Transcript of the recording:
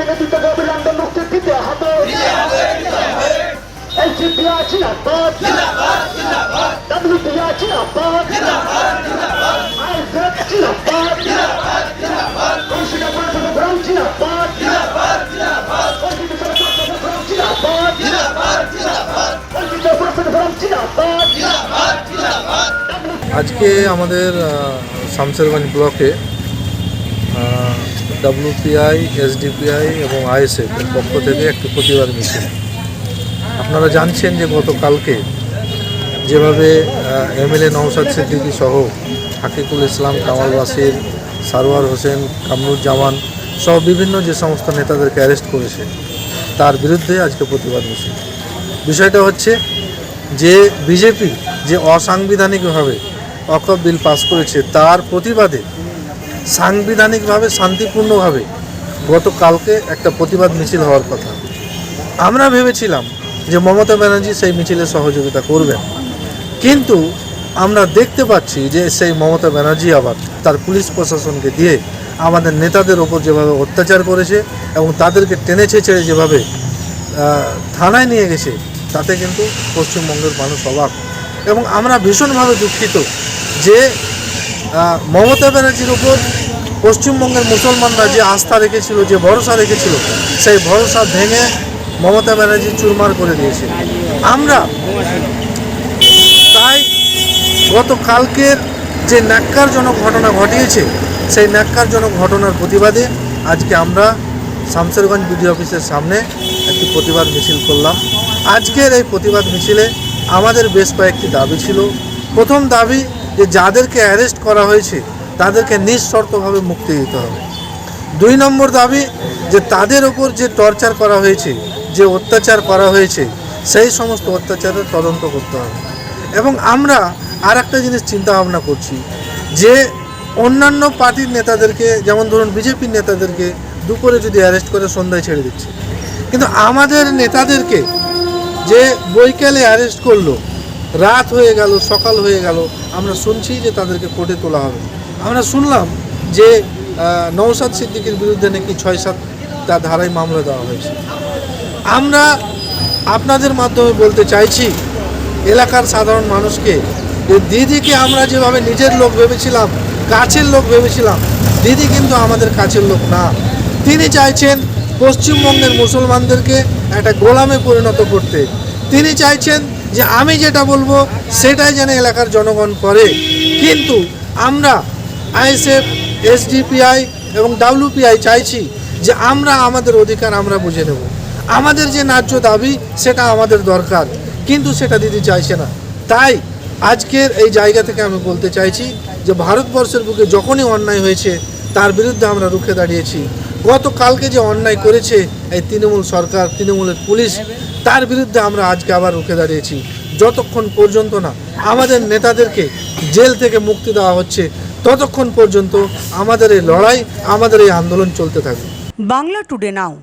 নেতৃত্ব গভীর আন্দোলন মুক্তি দিতে হবে কৌশিক পরিষদ ফোরাম জিন্দাবাদ কৌশিক পরিষদ ফোরাম জিন্দাবাদ আজকে আমাদের শামসেরগঞ্জ ব্লকে ডাব্লিউপিআই এসডিপিআই এবং আইএসএফ এর পক্ষ থেকে একটি প্রতিবাদ মিছিল। আপনারা জানছেন যে গতকালকে যেভাবে এমএলএ নওশাদ সিদ্দিকী সহ হাকিকুল ইসলাম, কামাল বাসির সারোয়ার হোসেন, কামরুজ্জামান সহ বিভিন্ন যে সমস্ত নেতাদেরকে অ্যারেস্ট করেছে, তার বিরুদ্ধে আজকে প্রতিবাদ মিছিল। বিষয়টা হচ্ছে যে বিজেপি যে অসাংবিধানিকভাবে অকপ বিল পাস করেছে, তার প্রতিবাদে সাংবিধানিকভাবে, শান্তিপূর্ণভাবে গতকালকে একটা প্রতিবাদ মিছিল হওয়ার কথা। আমরা ভেবেছিলাম যে মমতা ব্যানার্জি সেই মিছিলে সহযোগিতা করবেন। কিন্তু আমরা দেখতে পাচ্ছি যে সেই মমতা ব্যানার্জি আবার তার পুলিশ প্রশাসনকে দিয়ে আমাদের নেতাদের ওপর যেভাবে অত্যাচার করেছে এবং তাদেরকে টেনে ছেড়ে যেভাবে থানায় নিয়ে গেছে, তাতে কিন্তু পশ্চিমবঙ্গের মানুষ অবাক। এবং আমরা ভীষণভাবে দুঃখিত যে মমতা ব্যানার্জির উপর পশ্চিমবঙ্গের মুসলমানরা যে আস্থা রেখেছিল, যে ভরসা রেখেছিল, সেই ভরসা ভেঙে মমতা ব্যানার্জি চুরমার করে দিয়েছে। আমরা তাই গতকালকের যে ন্যাক্কারজনক ঘটনা ঘটিয়েছে, সেই ন্যাক্কারজনক ঘটনার প্রতিবাদে আজকে আমরা শামসেরগঞ্জ বিডি অফিসের সামনে একটি প্রতিবাদ মিছিল করলাম। আজকের এই প্রতিবাদ মিছিলে আমাদের বেশ কয়েকটি দাবি ছিল। প্রথম দাবি যে যাদেরকে অ্যারেস্ট করা হয়েছে, তাদেরকে নিঃশর্তভাবে মুক্তি দিতে হবে। দুই নম্বর দাবি, যে তাদের ওপর যে টর্চার করা হয়েছে, যে অত্যাচার করা হয়েছে, সেই সমস্ত অত্যাচারের তদন্ত করতে হবে। এবং আমরা আর একটা জিনিস চিন্তা ভাবনা করছি, যে অন্যান্য পার্টির নেতাদেরকে, যেমন ধরুন বিজেপির নেতাদেরকে, দুপুরে যদি অ্যারেস্ট করে সন্ধ্যায় ছেড়ে দিচ্ছে। কিন্তু আমাদের নেতাদেরকে যে বৈকালে অ্যারেস্ট করল রাত হয়ে গেল, সকাল হয়ে গেল, আমরা শুনছি যে তাদেরকে কোর্টে তোলা হবে। আমরা শুনলাম যে নওশাদ সিদ্দিকের বিরুদ্ধে নাকি ছয় সাতটা ধারায় মামলা দেওয়া হয়েছে। আমরা আপনাদের মাধ্যমে বলতে চাইছি, এলাকার সাধারণ মানুষকে, যে দিদিকে আমরা যেভাবে নিজের লোক ভেবেছিলাম, কাছের লোক ভেবেছিলাম, দিদি কিন্তু আমাদের কাছের লোক না। তিনি চাইছেন পশ্চিমবঙ্গের মুসলমানদেরকে একটা গোলামে পরিণত করতে। তিনি চাইছেন যে আমি যেটা বলব, সেটাই যেন এলাকার জনগণ করে। কিন্তু আমরা আইএসএফ, এসডিপিআই এবং ডাব্লিউপিআই চাইছি যে আমরা আমাদের অধিকার আমরা বুঝে নেব। আমাদের যে ন্যায্য দাবি, সেটা আমাদের দরকার। কিন্তু সেটা দিদি চাইছে না। তাই আজকের এই জায়গা থেকে আমি বলতে চাইছি যে, ভারতবর্ষের বুকে যখনই অন্যায় হয়েছে, তার বিরুদ্ধে আমরা রুখে দাঁড়িয়েছি। গতকালকে যে অন্যায় করেছে এই তৃণমূল সরকার, তৃণমূলের পুলিশ, তার বিরুদ্ধে আমরা আজকে আবার রুখে দাঁড়িয়েছি। যতক্ষণ পর্যন্ত না আমাদের নেতাদেরকে জেল থেকে মুক্তি দেওয়া হচ্ছে, ততক্ষণ পর্যন্ত আমাদের এই লড়াই, আমাদের এই আন্দোলন চলতে থাকবে। Bangla today now.